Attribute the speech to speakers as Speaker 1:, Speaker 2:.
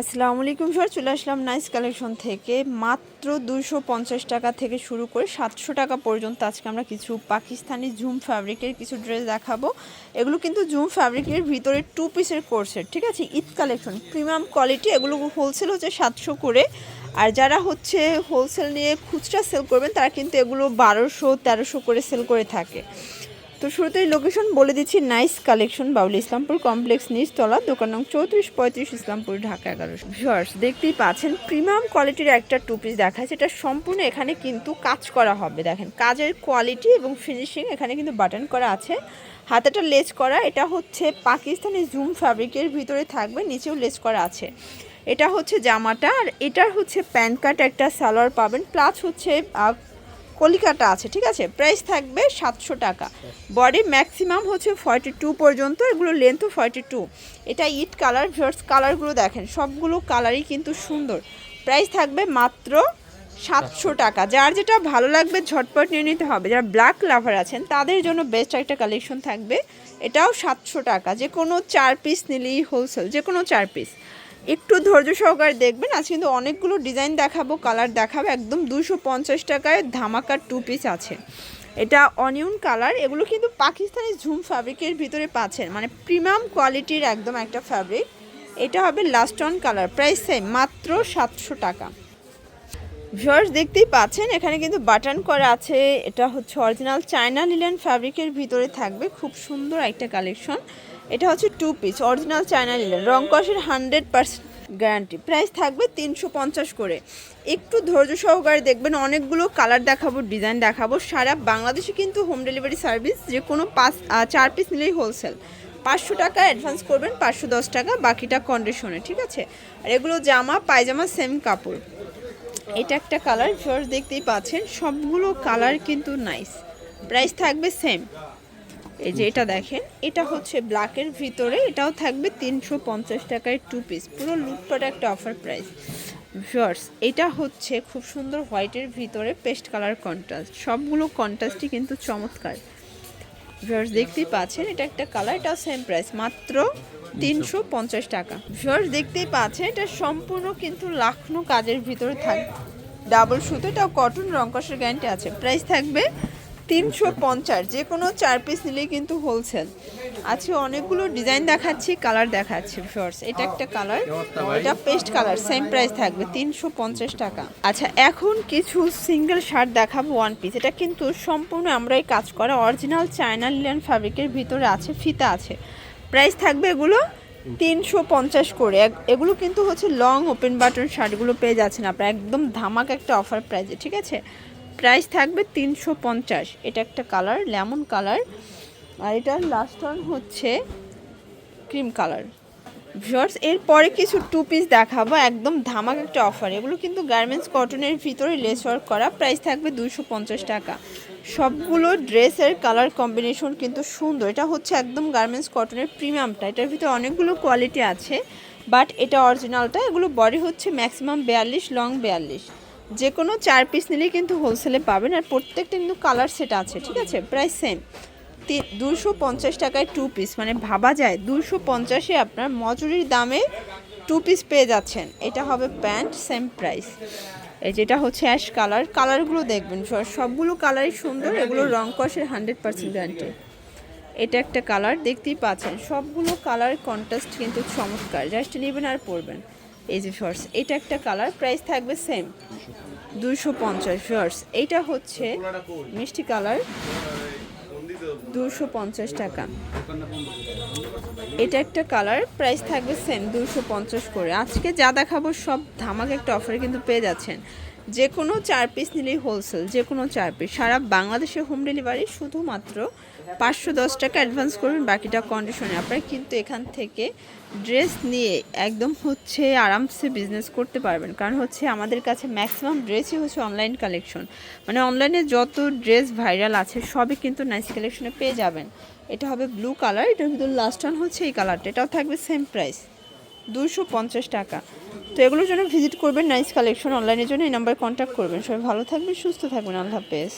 Speaker 1: আসসালামু আলাইকুম স্যার চলে আসলাম নাইস কালেকশন থেকে। মাত্র দুশো পঞ্চাশ টাকা থেকে শুরু করে সাতশো টাকা পর্যন্ত আজকে আমরা কিছু পাকিস্তানি জুম ফ্যাব্রিকের কিছু ড্রেস দেখাবো। এগুলো কিন্তু জুম ফ্যাব্রিকের ভিতরে টু পিসের কোর্সের ঠিক আছে? ঈদ কালেকশন প্রিমিয়াম কোয়ালিটি এগুলো হোলসেল হচ্ছে সাতশো করে। আর যারা হচ্ছে হোলসেল নিয়ে খুচরা সেল করবেন, তারা কিন্তু এগুলো বারোশো তেরোশো করে সেল করে থাকে। তো শুরুতেই লোকেশন বলে দিচ্ছি nice collection Baul Islampur complex নিচতলা, দোকান নং চৌত্রিশ, পঁয়ত্রিশ, ইসলামপুর, ঢাকা এগারোশো ভিউয়ার্স দেখতেই পাচ্ছেন প্রিমিয়াম কোয়ালিটির একটা টু পিস দেখাচ্ছে এটা সম্পূর্ণ এখানে কিন্তু কাজ করা হবে। দেখেন, কাজের কোয়ালিটি এবং ফিনিশিং এখানে কিন্তু বাটন করা আছে। হাতাটা লেস করা, এটা হচ্ছে পাকিস্তানি জুম ফ্যাব্রিকের ভিতরে থাকবে, নিচেও লেস করা আছে। এটা হচ্ছে জামাটা, আর এটার হচ্ছে প্যান্ট কাট একটা সালোয়ার পাবেন প্লাস হচ্ছে কলিকাটা আছে ঠিক আছে? প্রাইস থাকবে সাতশো টাকা। বডি ম্যাক্সিমাম হচ্ছে ফর্টি টু পর্যন্ত এগুলো লেন্থও ফর্টি টু এটা ইট কালার ভিউয়ার্স কালারগুলো দেখেন সবগুলো কালারই কিন্তু সুন্দর। প্রাইস থাকবে মাত্র সাতশো টাকা। যার যেটা ভালো লাগবে ঝটপট নিয়ে নিতে হবে। যারা ব্ল্যাক লাভার আছেন তাদের জন্য বেস্ট একটা কালেকশন থাকবে। এটাও সাতশো টাকা। যে কোনো চার পিস নিলেই হোলসেল যে কোনো চার পিস একটু ধৈর্য সহকারে দেখবেন। আজ কিন্তু অনেকগুলো ডিজাইন দেখাবো, কালার দেখাবো। একদম দুশো পঞ্চাশ টাকায় ধামাকার টু পিস আছে। এটা অনিয়ন কালার, এগুলো কিন্তু পাকিস্তানি ঝুম ফ্যাব্রিকের ভিতরে পাচ্ছেন। মানে প্রিমিয়াম কোয়ালিটির একদম একটা ফ্যাব্রিক এটা হবে last on colour price same মাত্র সাতশো টাকা। ভিউয়ার্স দেখতেই পাচ্ছেন, এখানে কিন্তু বাটন করা আছে। এটা হচ্ছে অরিজিনাল চায়না লিলেন ফ্যাব্রিকের ভিতরে থাকবে। খুব সুন্দর একটা কালেকশন এটা হচ্ছে two piece original China linen রং কষের হান্ড্রেড পার্সেন্ট গ্যারান্টি প্রাইস থাকবে তিনশো পঞ্চাশ করে। একটু ধৈর্য সহকারে দেখবেন, অনেকগুলো কালার দেখাবো ডিজাইন দেখাবো। সারা বাংলাদেশে কিন্তু হোম ডেলিভারি সার্ভিস যে কোনো পাঁচ চার পিস নিলেই হোলসেল পাঁচশো টাকা অ্যাডভান্স করবেন, পাঁচশো দশ টাকা, বাকিটা কন্ডিশনে ঠিক আছে? আর এগুলো জামা, পায়জামা সেম কাপড়। এটা একটা কালার ফার্স্ট দেখতেই পাচ্ছেন, সবগুলো কালার কিন্তু নাইস প্রাইস থাকবে সেম এই যে এটা দেখেন, এটা হচ্ছে ব্ল্যাকের ভিতরে, এটাও থাকবে তিনশো পঞ্চাশ টাকায় টু পিস পুরো লুটপাট একটা অফার প্রাইস ভিউয়ার্স এটা হচ্ছে খুব সুন্দর হোয়াইটের ভিতরে পেস্ট কালার কন্ট্রাস্ট সবগুলো কন্ট্রাস্টই কিন্তু চমৎকার। ভিউয়ার্স দেখতেই পাচ্ছেন, এটা একটা কালার এটাও সেম প্রাইস মাত্র তিনশো পঞ্চাশ টাকা। ভিউয়ার্স দেখতেই পাচ্ছেন, এটা সম্পূর্ণ কিন্তু লাখনো কাজের ভিতরে থাকবে ডাবল সুতো, এটাও কটন রংকসের গ্যারান্টি আছে। প্রাইস থাকবে তিনশো পঞ্চাশ, যে কোনো চার পিস নিলেই কিন্তু হোলসেল আছে অনেকগুলো ডিজাইন দেখাচ্ছি কালার দেখাচ্ছি ভিউয়ার্স এটা একটা কালার এটা পেস্ট কালার সেম প্রাইস থাকবে, তিনশো পঞ্চাশ টাকা। আচ্ছা এখন কিছু সিঙ্গেল শার্ট দেখাবো ওয়ান পিস এটা কিন্তু সম্পূর্ণ আমরাই কাজ করা। অরিজিনাল চায়না লিলেন ফ্যাব্রিকের ভিতরে আছে, ফিতা আছে। প্রাইস থাকবে এগুলো তিনশো পঞ্চাশ করে। এগুলো কিন্তু হচ্ছে লং ওপেন বাটন শার্টগুলো পেয়ে যাচ্ছেন আপনারা। একদম ধামাক একটা অফার প্রাইজে ঠিক আছে? প্রাইস থাকবে তিনশো পঞ্চাশ। এটা একটা কালার, লেমন কালার। আর এটার লাস্ট ওয়ান হচ্ছে ক্রিম কালার। ভিউয়ার্স এরপরে কিছু টু পিস দেখাবো, একদম ধামাক একটা অফার এগুলো কিন্তু গার্মেন্টস কটনের ভিতরে লেস ওয়ার্ক করা। প্রাইস থাকবে দুশো টাকা। সবগুলো ড্রেসের কালার কম্বিনেশন কিন্তু সুন্দর। এটা হচ্ছে একদম গার্মেন্টস কটনের প্রিমিয়ামটা এটার ভিতরে অনেকগুলো কোয়ালিটি আছে বাট এটা অরিজিনালটা এগুলো বডি হচ্ছে ম্যাক্সিমাম বিয়াল্লিশ লং বিয়াল্লিশ। যে কোনো চার পিস নিলেই কিন্তু হোলসেলে পাবেন আর প্রত্যেকটা কিন্তু কালার সেট আছে, ঠিক আছে? প্রাইস সেম দুশো পঞ্চাশ টাকায় টু পিস মানে ভাবা যায়, দুশো পঞ্চাশে আপনার মজুরির দামে টু পিস পেয়ে যাচ্ছেন। এটা হবে প্যান্ট সেম প্রাইস এই যেটা হচ্ছে অ্যাশ কালার কালারগুলো দেখবেন। সবগুলো কালারই সুন্দর, এগুলো রং কষের হান্ড্রেড পার্সেন্ট গ্যারান্টি এটা একটা কালার দেখতেই পাচ্ছেন। সবগুলো কালার কন্ট্রাস্ট কিন্তু চমৎকার। জাস্ট নেবেন আর পরবেন। এই যে শর্টস এটা একটা কালার প্রাইস থাকবে সেম দুশো পঞ্চাশ শর্টস এইটা হচ্ছে মিষ্টি কালার দুশো পঞ্চাশ টাকা। এটা একটা কালার প্রাইস থাকবে সেম দুশো পঞ্চাশ করে। আজকে যা দেখাবো সব ধামাকে একটা অফারে কিন্তু পেয়ে যাচ্ছেন। যে কোনো চার পিস নিলেই হোলসেল যে কোনো চার পিস সারা বাংলাদেশে হোম ডেলিভারি শুধুমাত্র পাঁচশো দশ টাকা অ্যাডভান্স করবেন, বাকিটা কন্ডিশনে আপনারা কিন্তু এখান থেকে ড্রেস নিয়ে একদম হচ্ছে আরামসে বিজনেস করতে পারবেন। কারণ হচ্ছে আমাদের কাছে ম্যাক্সিমাম ড্রেসই হচ্ছে অনলাইন কালেকশন মানে অনলাইনে যত ড্রেস ভাইরাল আছে, সবই কিন্তু নাইস কালেকশনে পেয়ে যাবেন। এটা হবে ব্লু কালার এটার ভিতরে লাস্ট ওয়ান হচ্ছে এই কালারটা এটাও থাকবে সেম প্রাইস দুশো পঞ্চাশ টাকা। তো এগুলোর জন্য ভিজিট করবেন নাইস কালেকশন অনলাইনের জন্য, এই নাম্বারে কন্ট্যাক্ট করবেন। সবাই ভালো থাকবেন, সুস্থ থাকবেন। আল্লাহ হাফেজ।